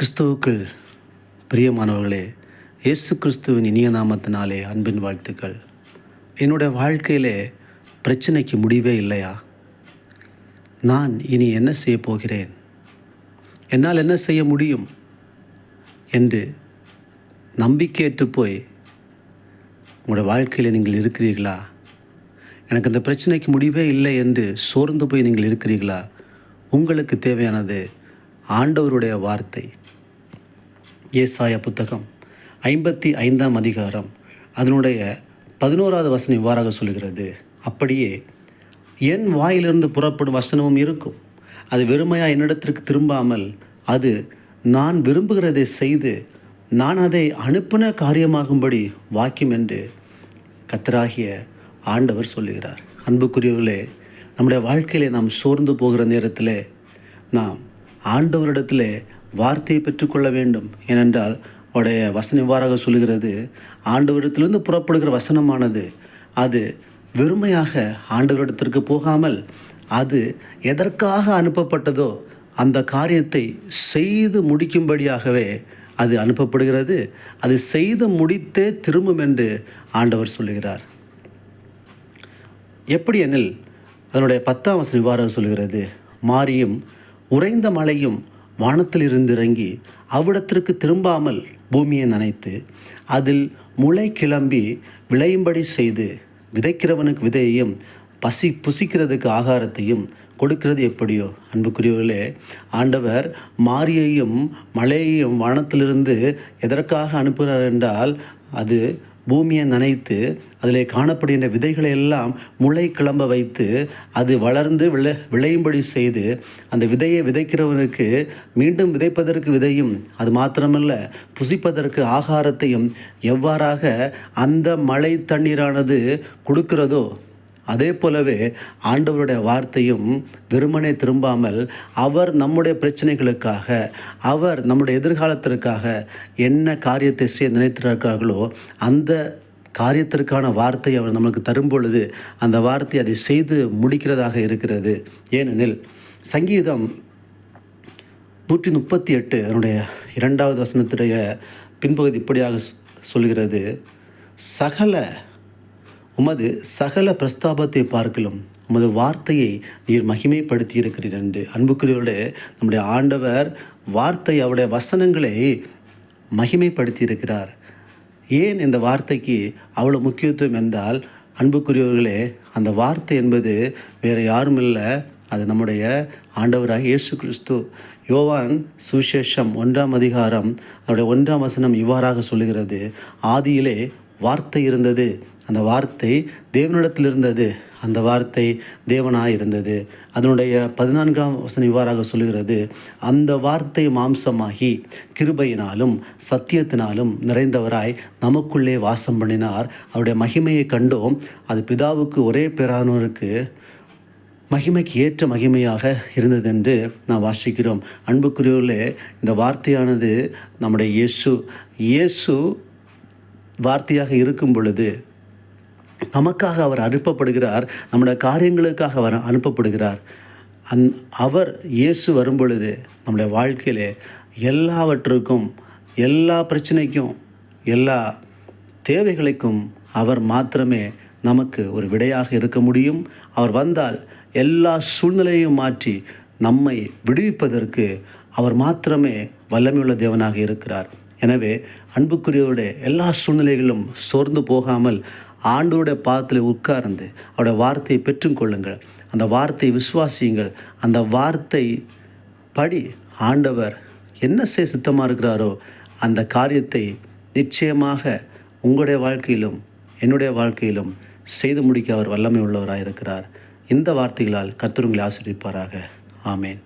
கிறிஸ்துவுக்குள் பிரியமானவர்களே இயேசு கிறிஸ்துவின் இனிய நாமத்தினாலே அன்பின் வாழ்த்துக்கள். என்னுடைய வாழ்க்கையிலே பிரச்சனைக்கு முடிவே இல்லையா? நான் இனி என்ன செய்ய போகிறேன்? என்னால் என்ன செய்ய முடியும்? என்று நம்பிக்கையற்று போய் உங்களுடைய வாழ்க்கையில் நீங்கள் இருக்கிறீர்களா? எனக்கு இந்த பிரச்சனைக்கு முடிவே இல்லை என்று சோர்ந்து போய் நீங்கள் இருக்கிறீர்களா? உங்களுக்கு தேவையானது ஆண்டவருடைய வார்த்தை. ஏசாய புத்தகம் ஐம்பத்தி ஐந்தாம் அதிகாரம். அதனுடைய பதினோராவது வசனம் இவ்வாறாக சொல்கிறது அப்படியே என் வாயிலிருந்து புறப்படும் வசனமும் இருக்கும். அது வெறுமையாக என்னிடத்திற்கு திரும்பாமல் அது நான் விரும்புகிறதை செய்து நான் அதை அனுப்பின காரியமாகும்படி வாக்கியம் என்று கத்தராகிய ஆண்டவர் சொல்லுகிறார். அன்புக்குரியவர்களே நம்முடைய வாழ்க்கையிலே நாம் சோர்ந்து போகிற நேரத்தில் நாம் ஆண்டவரிடத்தில் வார்த்தையை பெற்றுக்கொள்ள வேண்டும். ஏனென்றால் உடைய வசனம் இவ்வாறாக சொல்லுகிறது ஆண்டவரிடத்திலிருந்து புறப்படுகிற வசனமானது அது வெறுமையாக ஆண்டவரிடத்திற்கு போகாமல் அது எதற்காக அனுப்பப்பட்டதோ அந்த காரியத்தை செய்து முடிக்கும்படியாகவே அது அனுப்பப்படுகிறது. அது செய்து முடித்தே திரும்பும் என்று ஆண்டவர் சொல்லுகிறார். எப்படி எனில் அதனுடைய பத்தாம் வசனம் இவ்வாறாக சொல்கிறது மாரியும் உறைந்த மழையும் வானத்திலிருந்து இறங்கி அவ்விடத்திற்கு திரும்பாமல் பூமியை நனைத்து அதில் முளை கிளம்பி விளையும்படி செய்து விதைக்கிறவனுக்கு விதையையும் பசி புசிக்கிறதுக்கு ஆகாரத்தையும் கொடுக்கிறது எப்படியோ? அன்புக்குரியவர்களே ஆண்டவர் மாரியையும் மழையையும் வானத்திலிருந்து எதற்காக அனுப்புகிறார் என்றால் அது பூமியை நனைத்து அதில் காணப்படுகின்ற விதைகளை எல்லாம் முளை கிளம்ப வைத்து அது வளர்ந்து விளை விளையும்படி செய்து அந்த விதையை விதைக்கிறவனுக்கு மீண்டும் விதைப்பதற்கு விதையும் அது மாத்திரமல்ல புசிப்பதற்கு ஆகாரத்தையும் எவ்வாறாக அந்த மழை தண்ணீரானது கொடுக்கிறதோ அதே போலவே ஆண்டவருடைய வார்த்தையும் வெறுமனே திரும்பாமல் அவர் நம்முடைய பிரச்சனைகளுக்காக அவர் நம்முடைய எதிர்காலத்திற்காக என்ன காரியத்தை செய்ய நினைத்திருக்கிறார்களோ அந்த காரியத்திற்கான வார்த்தை அவர் நமக்கு தரும் பொழுது அந்த வார்த்தை அதை செய்து முடிக்கிறதாக இருக்கிறது. ஏனெனில் சங்கீதம் நூற்றி முப்பத்தி எட்டு அதனுடைய இரண்டாவது வசனத்துடைய பின்பகுதி இப்படியாக சொல்கிறது. சகல உமது சகல பிரஸ்தாபத்தை பார்க்கலும் உமது வார்த்தையை நீர் மகிமைப்படுத்தி இருக்கிறீர் என்று. அன்புக்குரியவரோட நம்முடைய ஆண்டவர் வார்த்தை அவருடைய வசனங்களை மகிமைப்படுத்தி இருக்கிறார் ஏன் இந்த வார்த்தைக்கு அவ்வளோ முக்கியத்துவம் என்றால் அன்புக்குரியவர்களே அந்த வார்த்தை என்பது வேறு யாரும் இல்லை. அது நம்முடைய ஆண்டவராக இயேசு கிறிஸ்து. யோவான் சுசேஷம் ஒன்றாம் அதிகாரம் அவருடைய ஒன்றாம் வசனம் இவ்வாறாக சொல்லுகிறது. ஆதியிலே வார்த்தை இருந்தது. அந்த வார்த்தை தேவனிடத்தில் இருந்தது. அந்த வார்த்தை தேவனாக இருந்தது. அதனுடைய பதினான்காம் வசனம் இவ்வாறாக சொல்லுகிறது. அந்த வார்த்தை மாம்சமாகி கிருபையினாலும் சத்தியத்தினாலும் நிறைந்தவராய் நமக்குள்ளே வாசம் பண்ணினார். அவருடைய மகிமையை கண்டோம். அது பிதாவுக்கு ஒரே பேரானோருக்கு மகிமைக்கு ஏற்ற மகிமையாக இருந்தது என்று நாம் வாசிக்கிறோம். அன்புக்குரியவர்களே இந்த வார்த்தையானது நம்முடைய இயேசு இயேசு வார்த்தையாக இருக்கும் பொழுது நமக்காக அவர் அனுப்பப்படுகிறார் நம்முடைய காரியங்களுக்காக அவர் அனுப்பப்படுகிறார். அந் அவர் இயேசு வரும் பொழுது நம்முடைய வாழ்க்கையிலே எல்லாவற்றுக்கும் எல்லா பிரச்சனைக்கும் எல்லா தேவைகளுக்கும் அவர் மாத்திரமே நமக்கு ஒரு விடையாக இருக்க முடியும். அவர் வந்தால் எல்லா சூழ்நிலையும் மாற்றி நம்மை விடுவிப்பதற்கு அவர் மாத்திரமே வல்லமையுள்ள தேவனாக இருக்கிறார். எனவே அன்புக்குரியவருடைய எல்லா சூழ்நிலைகளும் சோர்ந்து போகாமல் ஆண்டோடைய பாதத்தில் உட்கார்ந்து அவருடைய வார்த்தையை பெற்றுக்கொள்ளுங்கள் அந்த வார்த்தையை விசுவாசியுங்கள். அந்த வார்த்தை படி ஆண்டவர் என்ன செய்ய சித்தமாக இருக்கிறாரோ அந்த காரியத்தை நிச்சயமாக உங்களுடைய வாழ்க்கையிலும் என்னுடைய வாழ்க்கையிலும் செய்து முடிக்க அவர் வல்லமை உள்ளவராக இருக்கிறார் இந்த வார்த்தைகளால் கர்த்தருங்களை ஆசிரியப்பாராக ஆமேன்.